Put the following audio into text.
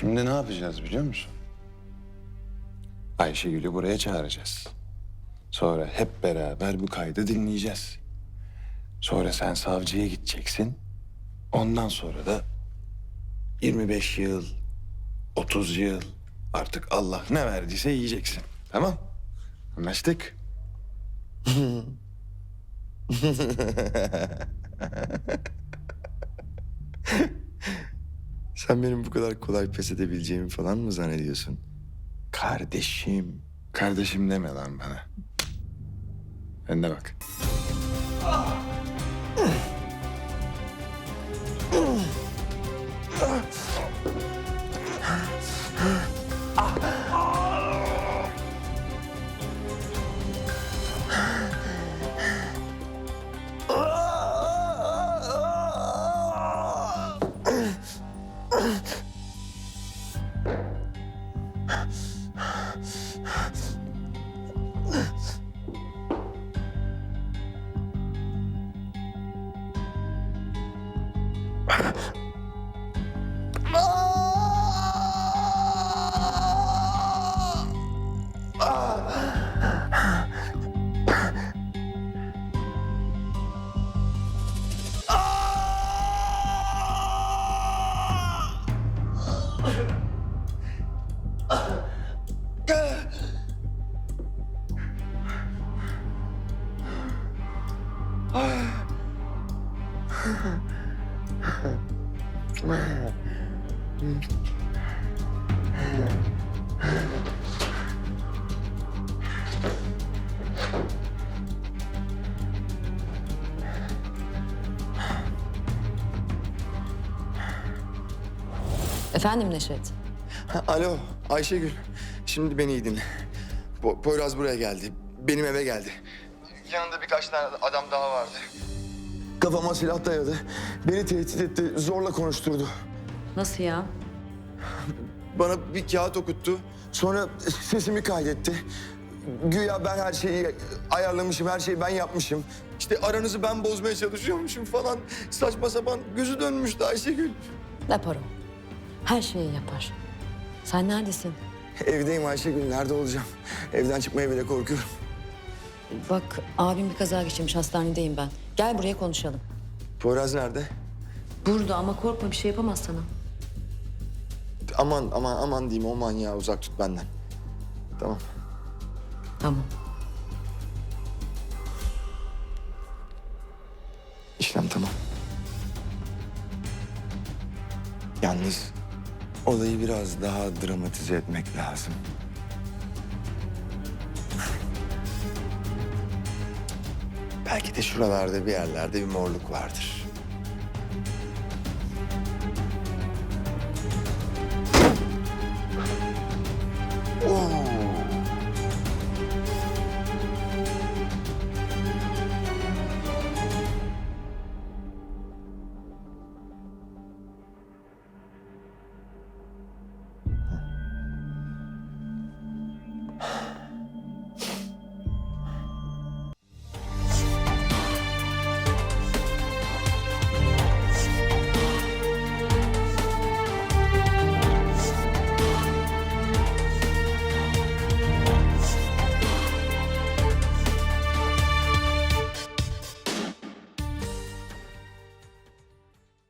Şimdi ne yapacağız biliyor musun? Ayşegül'ü buraya çağıracağız. Sonra hep beraber bu kaydı dinleyeceğiz. Sonra sen savcıya gideceksin. Ondan sonra da 25 yıl, 30 yıl artık Allah ne verdiyse yiyeceksin. Tamam? Anlaştık. Sen benim bu kadar kolay pes edebileceğimi falan mı zannediyorsun? Kardeşim. Kardeşim deme lan bana. Önüne bak. Ha ha ha. Efendim Neşet? Ha, alo Ayşegül. Şimdi beni iyi dinle. Po- Poyraz buraya geldi. Benim eve geldi. Yanında birkaç tane adam daha vardı. Kafama silah dayadı. Beni tehdit etti. Zorla konuşturdu. Nasıl ya? Bana bir kağıt okuttu. Sonra sesimi kaydetti. Güya ben her şeyi ayarlamışım, her şeyi ben yapmışım. İşte aranızı ben bozmaya çalışıyormuşum falan. Saçma sapan gözü dönmüştü Ayşegül. Yapar o. Her şeyi yapar. Sen neredesin? Evdeyim Ayşegül, nerede olacağım? Evden çıkmaya bile korkuyorum. Bak abim bir kaza geçirmiş hastanedeyim ben. Gel buraya konuşalım. Poyraz nerede? Burada ama korkma bir şey yapamaz sana. Aman aman aman diyeyim o manyağı uzak tut benden. Tamam. Tamam. İşlem tamam. Yalnız olayı biraz daha dramatize etmek lazım. Belki de şuralarda bir yerlerde bir morluk vardır.